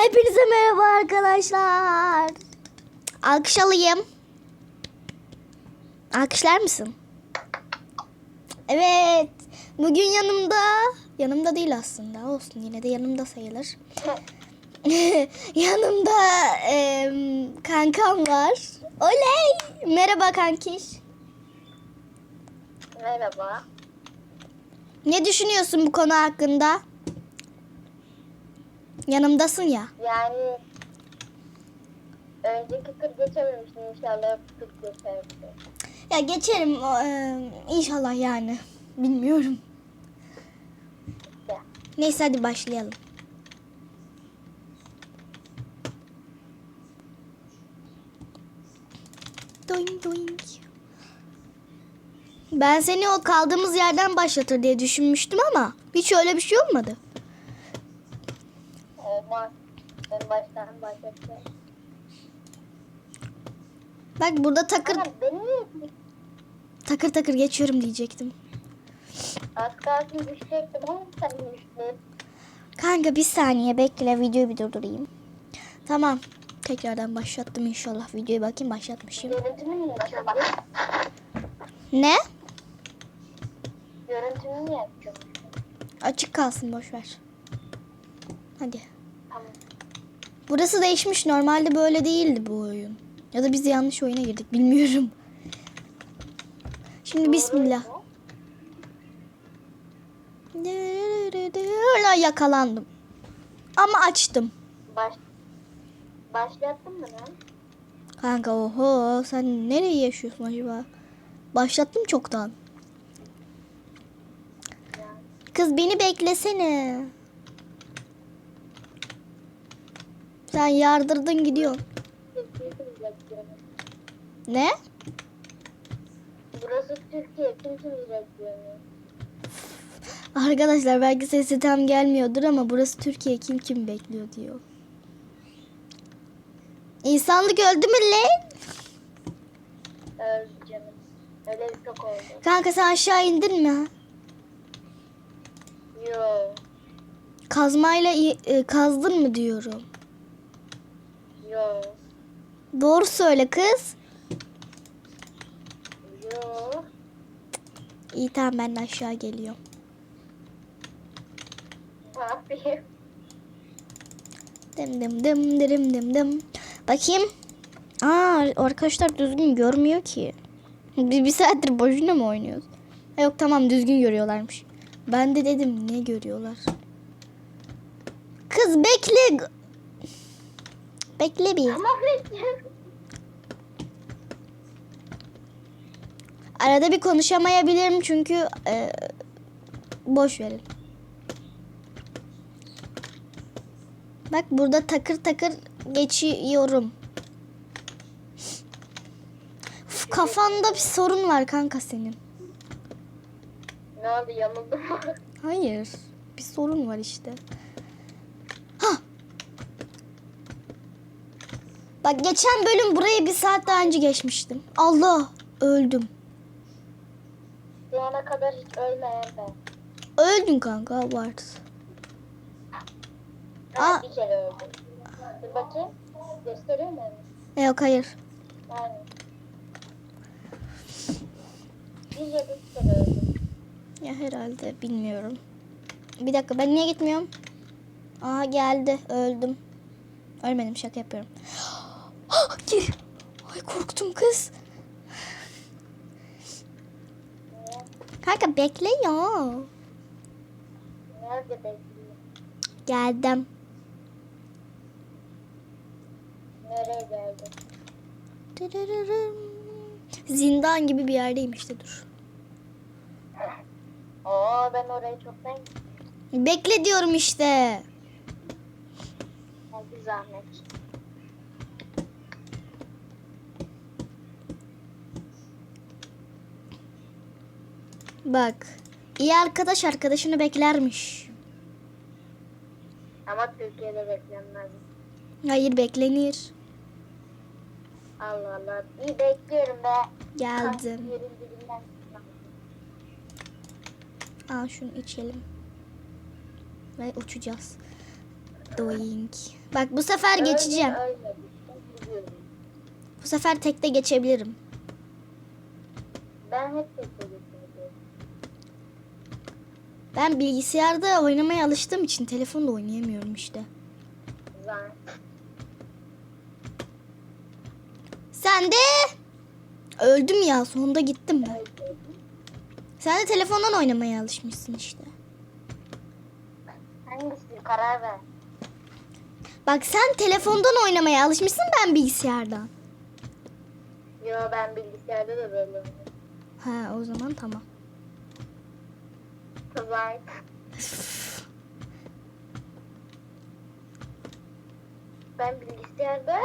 Hepinize merhaba arkadaşlar. Alkış alayım. Alkışlar mısın? Evet. Bugün yanımda, yanımda değil aslında. Olsun yine de yanımda sayılır. yanımda em, kankam var. Oley! Merhaba kankiş. Merhaba. Ne düşünüyorsun bu konu hakkında? Yanımdasın ya. Yani önceki tur geçememiştim inşallah tur geçersin. Ya geçerim em, inşallah yani. Bilmiyorum. Ya. Neyse hadi başlayalım. Doing doing. Ben seni o kaldığımız yerden başlatır diye düşünmüştüm ama hiç öyle bir şey olmadı. Olmaz. En baştan başlatacağım. Bak burada takır beni takır takır geçiyorum diyecektim. az kalsın düşecektim ama sen düştün. Kanka bir saniye bekle videoyu bir durdurayım. Tamam. Tekrardan başlattım inşallah. Videoyu bakayım başlatmışım. Görüntümü niye açıyorsun? Ne? Görüntümü niye açıyorsun? Açık kalsın boş ver. Hadi. Tamam. Burası değişmiş. Normalde böyle değildi bu oyun. Ya da biz yanlış oyuna girdik. Bilmiyorum. Şimdi bismillah. Hala yakalandım. Ama açtım. Baş... Başlattın mı lan? Kanka oho sen nereye yaşıyorsun acaba? Başlattım çoktan. Kız beni beklesene. Sen yardırdın gidiyorsun. Ne? Burası Türkiye. Kimse bekliyor. Arkadaşlar belki sesi tam gelmiyordur ama burası Türkiye kim kim bekliyor diyor. İnsanlık öldü mü lan? Öldü canım. Öyle bir çok oldu. Kanka sen aşağı indin mi? Yo. Kazmayla e, kazdın mı diyorum. Yo. Doğru söyle kız. Yo. İyi tamam ben de aşağı geliyorum. Ne yapayım? Dım dım dım dım dım dım. Bakayım. Aa arkadaşlar düzgün görmüyor ki. Bir, bir saattir boşuna mı oynuyoruz? Ha, yok tamam düzgün görüyorlarmış. Ben de dedim ne görüyorlar? Kız bekle. Bekle bir. Ama bekliyorum. Arada bir konuşamayabilirim çünkü e, boş verin. Bak burada takır takır geçiyorum. Uf, kafanda bir sorun var kanka senin. Ne oldu yamuldu mu? Hayır. Bir sorun var işte. Bak geçen bölüm buraya bir saat daha önce geçmiştim. Allah öldüm. Şu ana kadar hiç ölmeyen ben. Öldün kanka abart. Ben Aa. bir kere öldüm. Bir bakayım. Gösteriyor mu? E, Yok hayır. Yani. Bir ya da kere öldüm. Ya herhalde bilmiyorum. Bir dakika ben niye gitmiyorum? Aa geldi öldüm. Ölmedim şaka yapıyorum. Gir. Ay korktum kız. Kanka bekle ya. Nerede bekliyor? Geldim. Nereye geldi? Dırırırım. Zindan gibi bir yerdeyim işte dur. Oo ben orayı çoktan Bekle diyorum işte. Hadi zahmet. Bak. İyi arkadaş arkadaşını beklermiş. Ama Türkiye'de beklenmez. Hayır beklenir. Allah Allah. İyi bekliyorum be. Geldim. Al şunu içelim. Ve uçacağız. Doink. Bak bu sefer geçeceğim. Öyle, öyle. Biliyorum. Bu sefer tekte geçebilirim. Ben hep tek geçiyorum. Ben bilgisayarda oynamaya alıştığım için telefonda oynayamıyorum işte. Ben. Sen de öldüm ya sonunda gittim ben. Sen de telefondan oynamaya alışmışsın işte. Hangisi karar ver. Bak sen telefondan oynamaya alışmışsın ben bilgisayardan. Yo ben bilgisayarda da böyle oynuyorum. Ha o zaman tamam. Kızlar. Ben bilgisayarda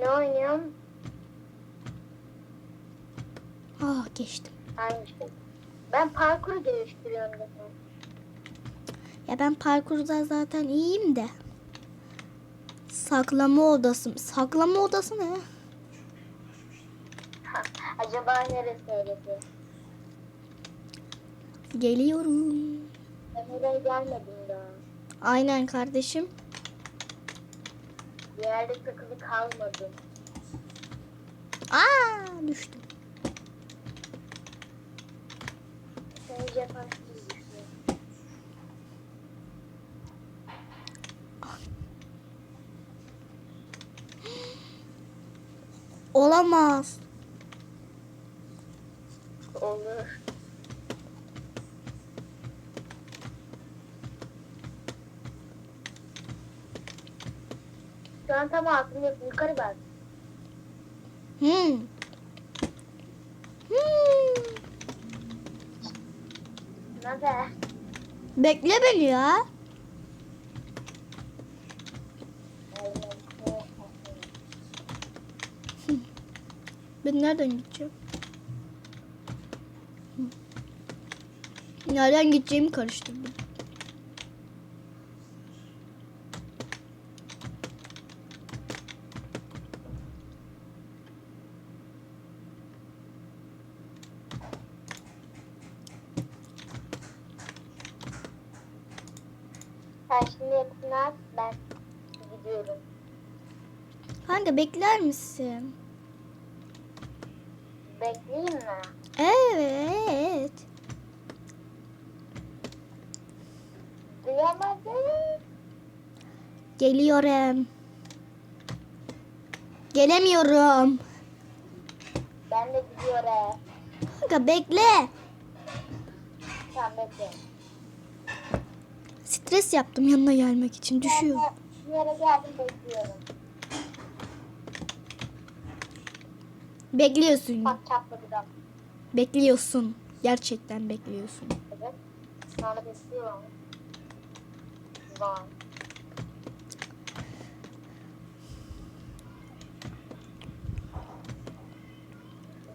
ne oynuyorum? Ah geçtim. Hangi şey? Ben parkuru geliştiriyorum zaten. Ya ben parkurda zaten iyiyim de. Saklama odası. Saklama odası ne? Ha, Acaba neresi öylesi? Geliyorum. Ben oraya gelmedim daha. Aynen kardeşim. Bir yerde takılı kalmadım. Aa düştüm. Yaparsın diye düşünüyorum. Olamaz. Olur. Şu an tam altındasın. Yukarı bak. Hmm. Hmm. Ne haber? Bekle beni ya. Ben nereden gideceğim? Nereden gideceğimi karıştırdım. Sen şimdi hepsini at. Ben gidiyorum. Kanka bekler misin? Bekleyeyim mi? Evet. Duyamadım. Geliyorum. Gelemiyorum. Ben de gidiyorum. Kanka bekle. Tamam bekle. Stres yaptım yanına gelmek için. Düşüyor. Bekliyorsun. Bak çatladım. Bekliyorsun. Gerçekten bekliyorsun. Evet. Sonra bekliyorum. Var.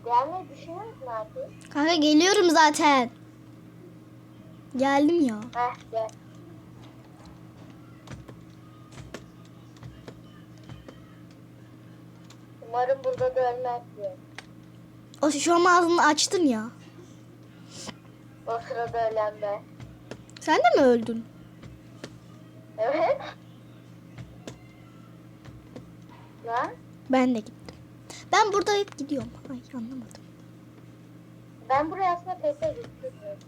Gelmeyi düşünüyor musun artık? Kanka geliyorum zaten. Geldim ya. Heh gel. Umarım burada da ölmezsin. O şu an ağzını açtın ya. O sırada ölen ben. Sen de mi öldün? Evet. Lan Ben de gittim. Ben burada hep gidiyorum. Ay anlamadım. ben buraya aslında pepe gitmiyorum.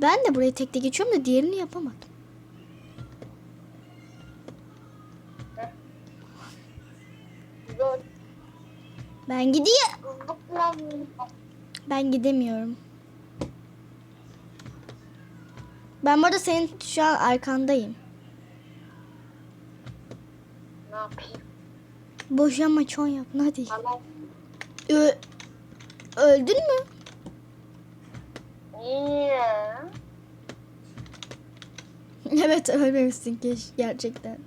Ben de burayı tekte geçiyorum da diğerini yapamadım. Ben gidiyorum. Ben gidemiyorum. Ben burada senin şu an arkandayım. Ne yapayım? Boşanma çon yap. Hadi. Ö- öldün mü? niye? evet ölmemişsin keş gerçekten.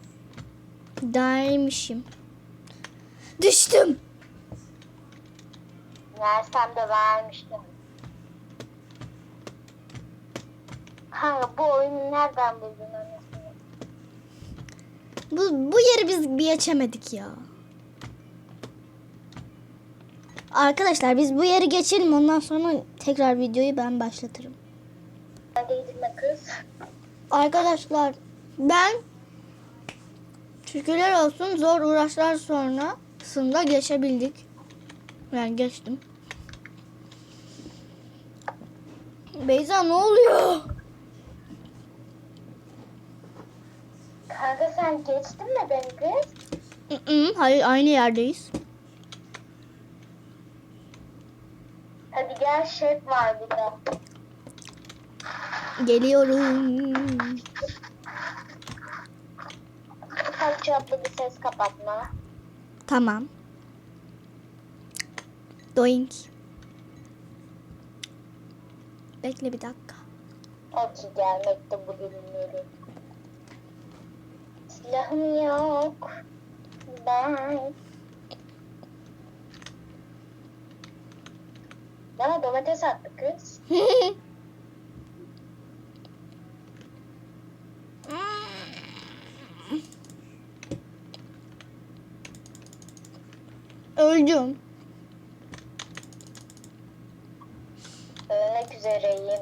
Dermişim. Düştüm. Versem de vermiştim. Kanka bu oyunu nereden buldun anasını? Bu, bu yeri biz bir geçemedik ya. Arkadaşlar biz bu yeri geçelim ondan sonra tekrar videoyu ben başlatırım. Gitme kız. Arkadaşlar ben Şükürler olsun zor uğraşlar sonrasında geçebildik. Ben geçtim. Beyza ne oluyor? Kanka sen geçtin mi beni kız? Mm-mm, Hayır aynı yerdeyiz. Hadi gel şef var burada. Geliyorum. Ufak çaplı bir ses kapatma. Tamam. Doink. Bekle bir dakika. Ki gelmekte bu ürünleri. Silahım yok. Ben. Bana domates attı kız. Öldüm. Üzereyim.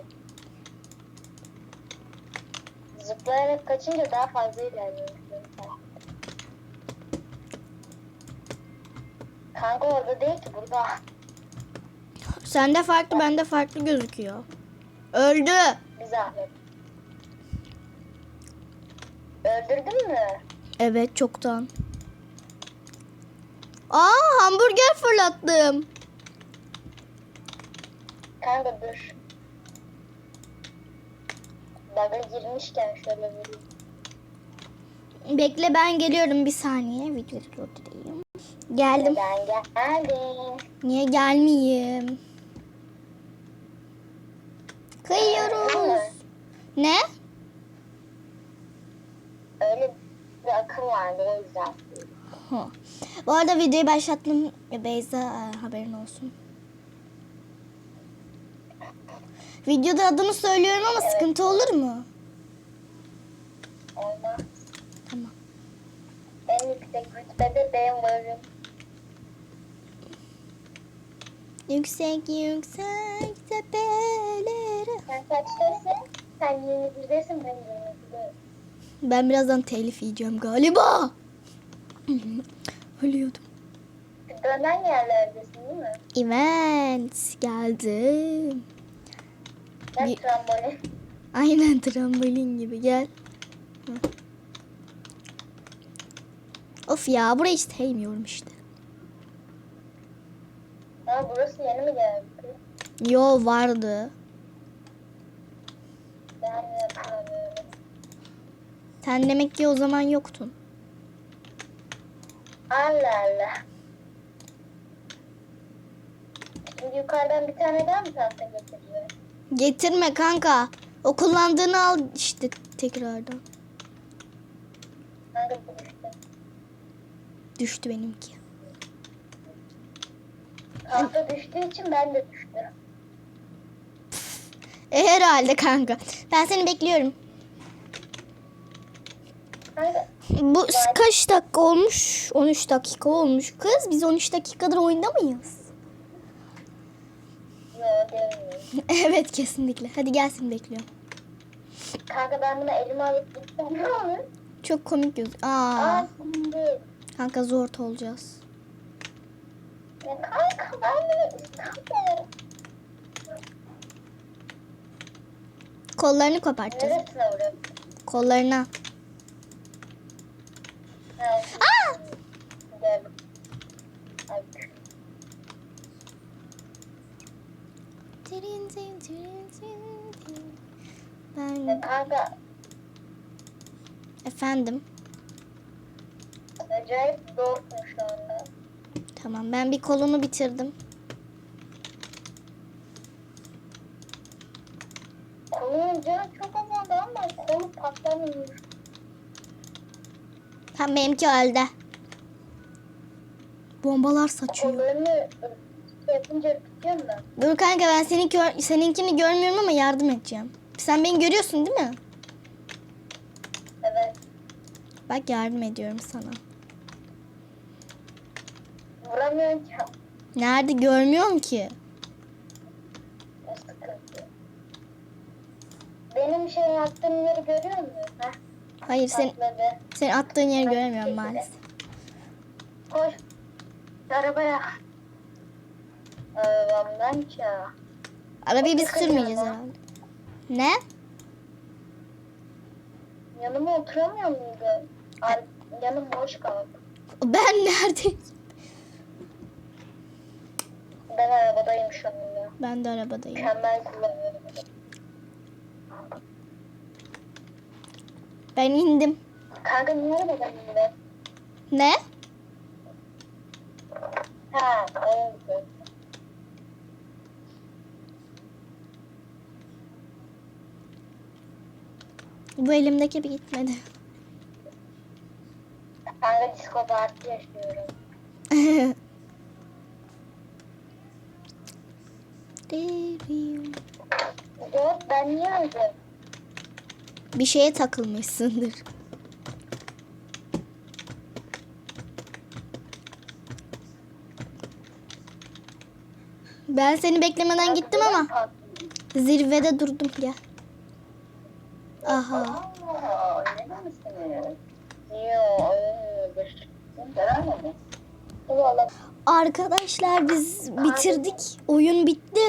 Zıplayarak kaçınca daha fazla ilerliyorum. Kanka orada değil ki burada. Sende farklı bende farklı gözüküyor. Öldü. Bir zahmet. Öldürdün mü? Evet çoktan. Aa hamburger fırlattım. Kanka dur. Baga girmişken şöyle vurayım. Bekle ben geliyorum bir saniye. Videoyu durdurayım. Geldim. Ben geldim. Niye gelmeyeyim? Kıyıyoruz. Ne? Öyle bir akım yüzden. Ha. Bu arada videoyu başlattım. Beyza e, haberin olsun. Videoda adımı söylüyorum ama sıkıntı olur mu? Olmaz. Tamam. En yüksek rütbede ben varım. Yüksek yüksek tepelere. Sen kaçtasın? Sen 21'desin ben 22'deyim. Ben birazdan telif yiyeceğim galiba. Ölüyordum. Dönen yerlerdesin değil mi? Event geldim. Ben Bir- trambolin. Aynen trambolin gibi gel. Hı. Of ya burayı hiç sevmiyorum işte. Ama burası yeni mi geldi? Yo vardı. Ben mi hatırlamıyorum? Sen demek ki o zaman yoktun. Allah Allah. Şimdi yukarıdan bir tane daha mı tahta getiriyor? Getirme kanka. O kullandığını al işte tekrardan. Kanka düştü. Benimki. Tahta düştüğü için ben de düştüm. E herhalde kanka. Ben seni bekliyorum. Kanka Bu kaç dakika olmuş? 13 dakika olmuş. Kız biz 13 dakikadır oyunda mıyız? evet kesinlikle. Hadi gelsin bekliyorum. Kanka ben bunu elime alıp gitsem ne olur? Çok komik göz. Aa, Aa şimdi. kanka zor olacağız. Ya kanka ben bunu istemiyorum. Kollarını kopartacağız. Neresine vuruyorum? Kollarına. Ha, Aa! Gel. Ay, Ben Ya kanka efendim. acayip zorsun şu anda. Tamam ben bir kolunu bitirdim. Kolunun canı çok azaldı ama kolu patlamıyor. Tam benimki öldü. Bombalar saçıyor. Şey yapınca tutuyorum da. Dur kanka ben senin gör- seninkini görmüyorum ama yardım edeceğim. Sen beni görüyorsun değil mi? Evet. Bak yardım ediyorum sana. Vuramıyorum ki. Nerede görmüyorum ki? Benim şey yaptığım yeri görüyor musun? Heh. Hayır sen, senin attığın yeri göremiyorum maalesef. Koş. Arabaya. Arabamdan ça. Arabayı biz sürmeyeceğiz herhalde. Ne? Yanıma oturamıyor muydu? Ar- yanım boş kaldı. Ben neredeyim? Ben arabadayım şu anda. Ben de arabadayım. Mükemmel kullanıyorum. Ben indim. Kanka niye arabadayım ben? Ne? Ha, evet. Bu elimdeki bir gitmedi. Kanka diskoda artı yaşıyorum. Yok ben niye öldüm? bir şeye takılmışsındır. Ben seni beklemeden gittim ama zirvede durdum ya. Aha. Aa, öyle misiniz? Arkadaşlar biz bitirdik. Oyun bitti.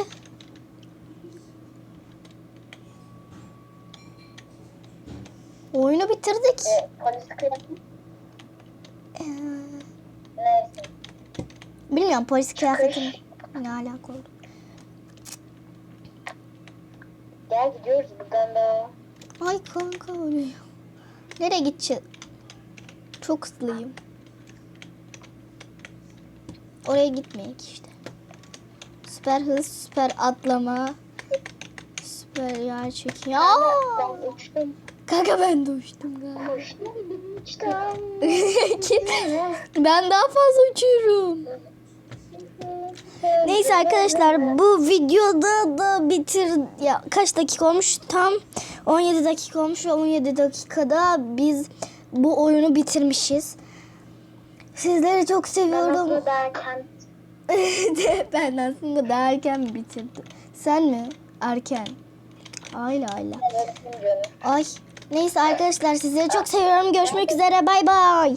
Oyunu bitirdik. Ee, bilmiyorum polis kıyafetin ne alaka oldu. Gel gidiyoruz buradan da. Ay kanka ölüyor. Nereye gideceğiz? Çok hızlıyım. Oraya gitmeyek işte. Süper hız, süper atlama. Süper yer çekiyor. Aa! Ben uçtum. Kanka ben de uçtum galiba. Uçtum. Uçtum. ben daha fazla uçuyorum. Neyse arkadaşlar bu videoda da bitir ya kaç dakika olmuş? Tam 17 dakika olmuş ve 17 dakikada biz bu oyunu bitirmişiz. Sizleri çok Ben seviyorum. aslında derken ben aslında daha erken bitirdim. Sen mi? Erken. Ayla ayla. evet. Ay. Neyse arkadaşlar sizleri çok seviyorum. Görüşmek üzere. Bay bay.